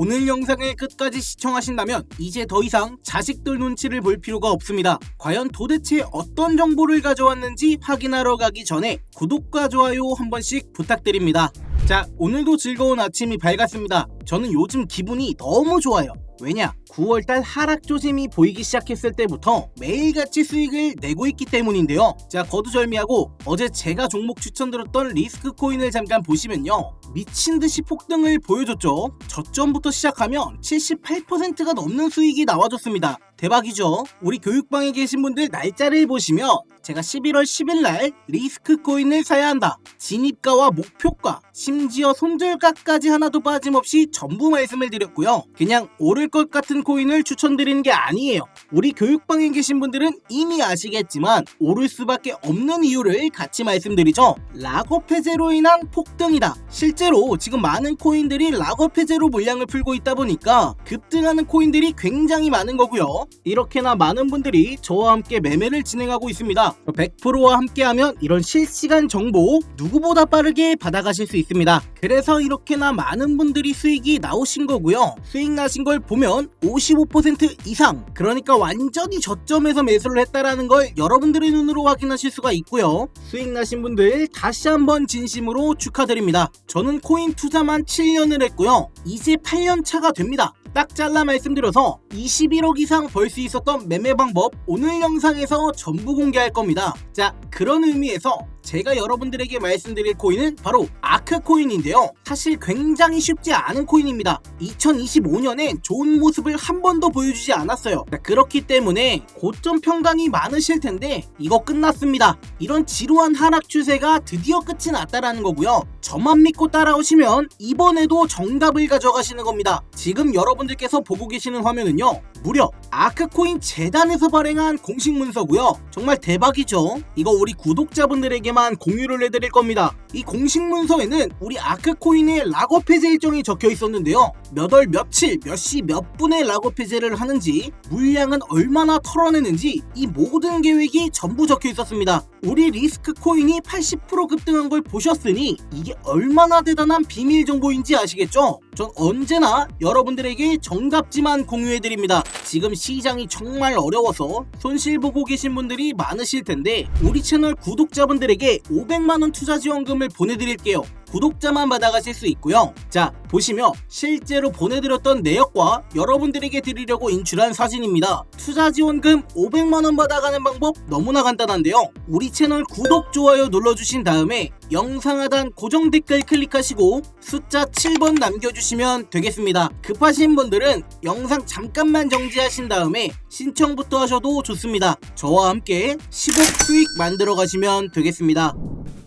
오늘 영상을 끝까지 시청하신다면 이제 더 이상 자식들 눈치를 볼 필요가 없습니다. 과연 도대체 어떤 정보를 가져왔는지 확인하러 가기 전에 구독과 좋아요 한 번씩 부탁드립니다. 자, 오늘도 즐거운 아침이 밝았습니다. 저는 요즘 기분이 너무 좋아요. 왜냐? 9월달 하락 조짐이 보이기 시작했을 때부터 매일같이 수익을 내고 있기 때문인데요. 자, 거두절미하고 어제 제가 종목 추천드렸던 리스크 코인을 잠깐 보시면요. 미친 듯이 폭등을 보여줬죠. 저점부터 시작하면 78%가 넘는 수익이 나와줬습니다. 대박이죠? 우리 교육방에 계신 분들 날짜를 보시면 제가 11월 10일 날 리스크 코인을 사야 한다. 진입가와 목표가, 심지어 손절가까지 하나도 빠짐없이 전부 말씀을 드렸고요. 그냥 오를 것 같은 코인을 추천드리는 게 아니에요. 우리 교육방에 계신 분들은 이미 아시겠지만 오를 수밖에 없는 이유를 같이 말씀드리죠. 락업 해제로 인한 폭등이다. 실제로 지금 많은 코인들이 락업 해제로 물량을 풀고 있다 보니까 급등하는 코인들이 굉장히 많은 거고요. 이렇게나 많은 분들이 저와 함께 매매를 진행하고 있습니다. 100%와 함께하면 이런 실시간 정보 누구보다 빠르게 받아가실 수 있습니다. 그래서 이렇게나 많은 분들이 수익이 나오신 거고요. 수익 나신 걸 보면 55% 이상 그러니까 완전히 저점에서 매수를 했다라는 걸 여러분들의 눈으로 확인하실 수가 있고요. 수익 나신 분들 다시 한번 진심으로 축하드립니다. 저는 코인 투자만 7년을 했고요. 이제 8년 차가 됩니다. 딱 잘라 말씀드려서 21억 이상 벌 수 있었던 매매 방법 오늘 영상에서 전부 공개할 겁니다. 자, 그런 의미에서 제가 여러분들에게 말씀드릴 코인은 바로 아크 코인인데요. 사실 굉장히 쉽지 않은 코인입니다. 2025년엔 좋은 모습을 한 번도 보여주지 않았어요. 자, 그렇기 때문에 고점 평단이 많으실 텐데 이거 끝났습니다. 이런 지루한 하락 추세가 드디어 끝이 났다라는 거고요. 저만 믿고 따라오시면 이번에도 정답을 가져가시는 겁니다. 지금 여러분들께서 보고 계시는 화면은요. 무려 아크코인 재단에서 발행한 공식 문서고요. 정말 대박이죠. 이거 우리 구독자분들에게만 공유를 해드릴 겁니다. 이 공식 문서에는 우리 아크코인의 락업 해제 일정이 적혀 있었는데요. 몇 월 며칠 몇 시 몇 분에 락업 해제를 하는지 물량은 얼마나 털어내는지 이 모든 계획이 전부 적혀 있었습니다. 우리 리스크 코인이 80% 급등한 걸 보셨으니 이게 얼마나 대단한 비밀 정보인지 아시겠죠? 전 언제나 여러분들에게 정답지만 공유해드립니다. 지금 시장이 정말 어려워서 손실 보고 계신 분들이 많으실 텐데 우리 채널 구독자분들에게 500만원 투자 지원금을 보내드릴게요. 구독자만 받아가실 수 있고요. 자, 보시면 실제로 보내드렸던 내역과 여러분들에게 드리려고 인출한 사진입니다. 투자 지원금 500만원 받아가는 방법 너무나 간단한데요. 우리 채널 구독, 좋아요 눌러주신 다음에 영상 하단 고정 댓글 클릭하시고 숫자 7번 남겨주시면 되겠습니다. 급하신 분들은 영상 잠깐만 정지하신 다음에 신청부터 하셔도 좋습니다. 저와 함께 10억 수익 만들어 가시면 되겠습니다.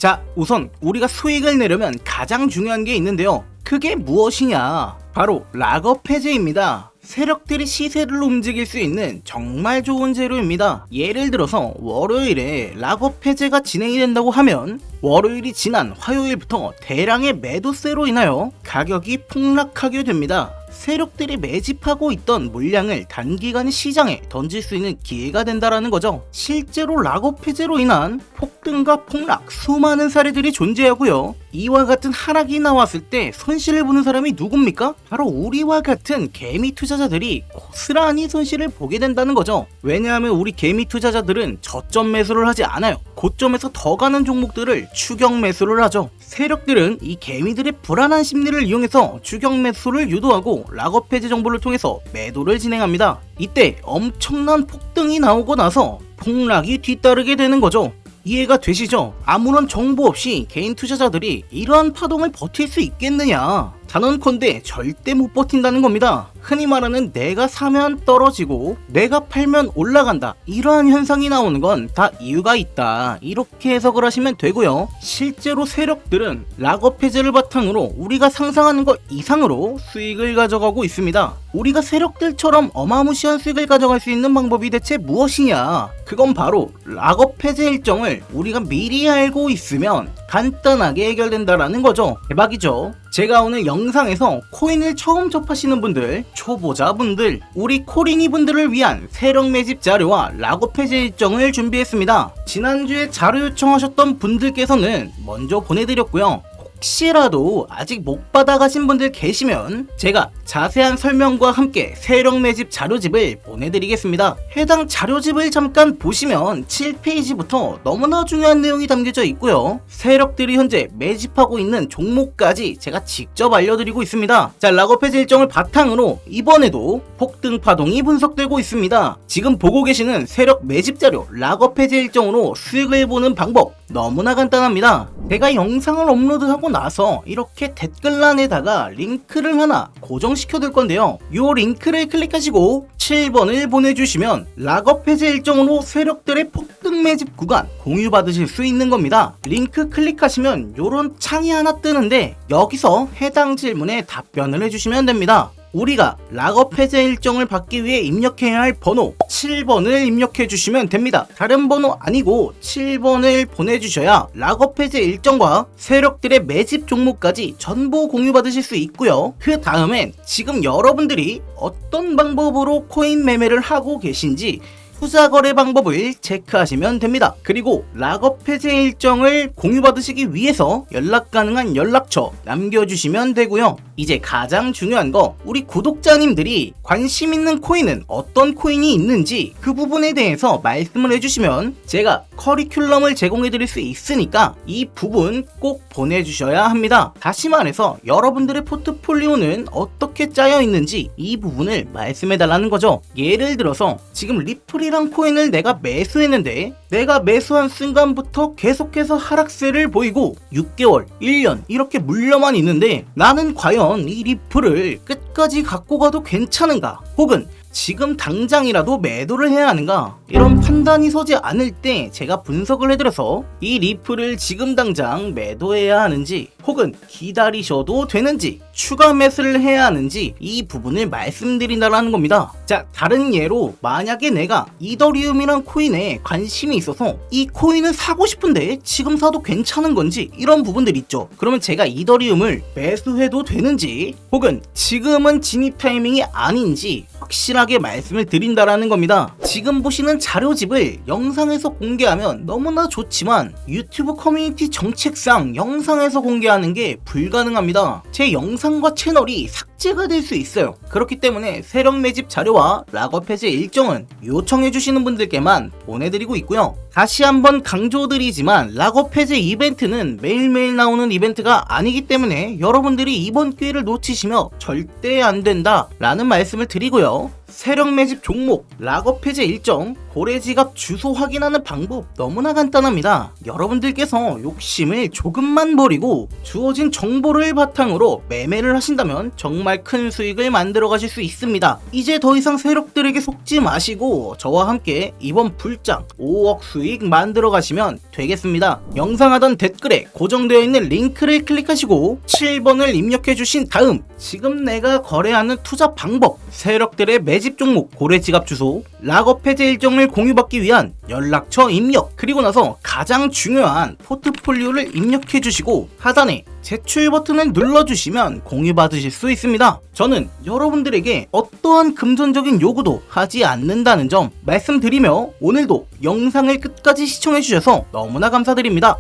자, 우선 우리가 수익을 내려면 가장 중요한 게 있는데요. 그게 무엇이냐? 바로 락업 해제입니다. 세력들이 시세를 움직일 수 있는 정말 좋은 재료입니다. 예를 들어서 월요일에 락업 해제가 진행이 된다고 하면 월요일이 지난 화요일부터 대량의 매도세로 인하여 가격이 폭락하게 됩니다. 세력들이 매집하고 있던 물량을 단기간에 시장에 던질 수 있는 기회가 된다라는 거죠. 실제로 락업 해제로 인한 폭등과 폭락 수많은 사례들이 존재하고요. 이와 같은 하락이 나왔을 때 손실을 보는 사람이 누굽니까? 바로 우리와 같은 개미 투자자들이 고스란히 손실을 보게 된다는 거죠. 왜냐하면 우리 개미 투자자들은 저점 매수를 하지 않아요. 고점에서 더 가는 종목들을 추격 매수를 하죠. 세력들은 이 개미들의 불안한 심리를 이용해서 추격 매수를 유도하고 락업 해제 정보를 통해서 매도를 진행합니다. 이때 엄청난 폭등이 나오고 나서 폭락이 뒤따르게 되는 거죠. 이해가 되시죠? 아무런 정보 없이 개인 투자자들이 이러한 파동을 버틸 수 있겠느냐? 단언컨대 절대 못 버틴다는 겁니다. 흔히 말하는 내가 사면 떨어지고 내가 팔면 올라간다. 이러한 현상이 나오는 건 다 이유가 있다. 이렇게 해석을 하시면 되고요. 실제로 세력들은 락업 해제를 바탕으로 우리가 상상하는 것 이상으로 수익을 가져가고 있습니다. 우리가 세력들처럼 어마무시한 수익을 가져갈 수 있는 방법이 대체 무엇이냐? 그건 바로 락업 해제 일정을 우리가 미리 알고 있으면 간단하게 해결된다라는 거죠. 대박이죠. 제가 오늘 영상에서 코인을 처음 접하시는 분들, 초보자분들, 우리 코린이 분들을 위한 세력 매집 자료와 락업 해제 일정을 준비했습니다. 지난주에 자료 요청하셨던 분들께서는 먼저 보내드렸고요. 혹시라도 아직 못 받아가신 분들 계시면 제가 자세한 설명과 함께 세력 매집 자료집을 보내드리겠습니다. 해당 자료집을 잠깐 보시면 7페이지부터 너무나 중요한 내용이 담겨져 있고요. 세력들이 현재 매집하고 있는 종목까지 제가 직접 알려드리고 있습니다. 자, 락업 해제 일정을 바탕으로 이번에도 폭등 파동이 분석되고 있습니다. 지금 보고 계시는 세력 매집 자료 락업 해제 일정으로 수익을 보는 방법 너무나 간단합니다. 제가 영상을 업로드하고 나서 이렇게 댓글란에다가 링크를 하나 고정시켜 둘 건데요. 이 링크를 클릭하시고 7번을 보내주시면 락업 해제 일정으로 세력들의 폭등 매집 구간 공유 받으실 수 있는 겁니다. 링크 클릭하시면 이런 창이 하나 뜨는데 여기서 해당 질문에 답변을 해주시면 됩니다. 우리가 락업 해제 일정을 받기 위해 입력해야 할 번호 7번을 입력해 주시면 됩니다. 다른 번호 아니고 7번을 보내주셔야 락업 해제 일정과 세력들의 매집 종목까지 전부 공유받으실 수 있고요. 그 다음엔 지금 여러분들이 어떤 방법으로 코인 매매를 하고 계신지 투자 거래 방법을 체크하시면 됩니다. 그리고 락업 해제 일정을 공유받으시기 위해서 연락 가능한 연락처 남겨주시면 되고요. 이제 가장 중요한 거 우리 구독자님들이 관심 있는 코인은 어떤 코인이 있는지 그 부분에 대해서 말씀을 해주시면 제가 커리큘럼을 제공해드릴 수 있으니까 이 부분 꼭 보내주셔야 합니다. 다시 말해서 여러분들의 포트폴리오는 어떻게 짜여 있는지 이 부분을 말씀해달라는 거죠. 예를 들어서 지금 리플이 란 코인을 내가 매수했는데 내가 매수한 순간부터 계속해서 하락세를 보이고 6개월, 1년 이렇게 물려만 있는데 나는 과연 이 리플을 끝까지 갖고 가도 괜찮은가? 혹은 지금 당장이라도 매도를 해야 하는가? 이런 판단이 서지 않을 때 제가 분석을 해드려서 이 리플을 지금 당장 매도해야 하는지 혹은 기다리셔도 되는지 추가 매수를 해야 하는지 이 부분을 말씀드린다라는 겁니다. 자, 다른 예로 만약에 내가 이더리움이란 코인에 관심이 있어서 이 코인을 사고 싶은데 지금 사도 괜찮은 건지 이런 부분들 있죠. 그러면 제가 이더리움을 매수해도 되는지 혹은 지금은 진입 타이밍이 아닌지 확실하게 말씀을 드린다라는 겁니다. 지금 보시는 자료집을 영상에서 공개하면 너무나 좋지만 유튜브 커뮤니티 정책상 영상에서 공개 하는 게 불가능합니다. 제 영상과 채널이 삭제가 될 수 있어요. 그렇기 때문에 세력 매집 자료와 락업 해제 일정은 요청해주시는 분들께만 보내드리고 있고요. 다시 한번 강조드리지만 락업 해제 이벤트는 매일매일 나오는 이벤트가 아니기 때문에 여러분들이 이번 기회를 놓치시면 절대 안 된다 라는 말씀을 드리고요. 세력 매집 종목, 락업 해제 일정, 고래 지갑 주소 확인하는 방법 너무나 간단합니다. 여러분들께서 욕심을 조금만 버리고 주어진 정보를 바탕으로 매매를 하신다면 정말 큰 수익을 만들어 가실 수 있습니다. 이제 더 이상 세력들에게 속지 마시고 저와 함께 이번 불장 5억 수익 만들어 가시면 되겠습니다. 영상 하단 댓글에 고정되어 있는 링크를 클릭하시고 7번을 입력해 주신 다음 지금 내가 거래하는 투자 방법, 세력들의 매집 종목, 고래 지갑 주소, 락업 해제 일정을 공유받기 위한 연락처 입력, 그리고 나서 가장 중요한 포트폴리오를 입력해 주시고 하단에 제출 버튼을 눌러주시면 공유받으실 수 있습니다. 저는 여러분들에게 어떠한 금전적인 요구도 하지 않는다는 점 말씀드리며 오늘도 영상을 끝까지 시청해주셔서 너무나 감사드립니다.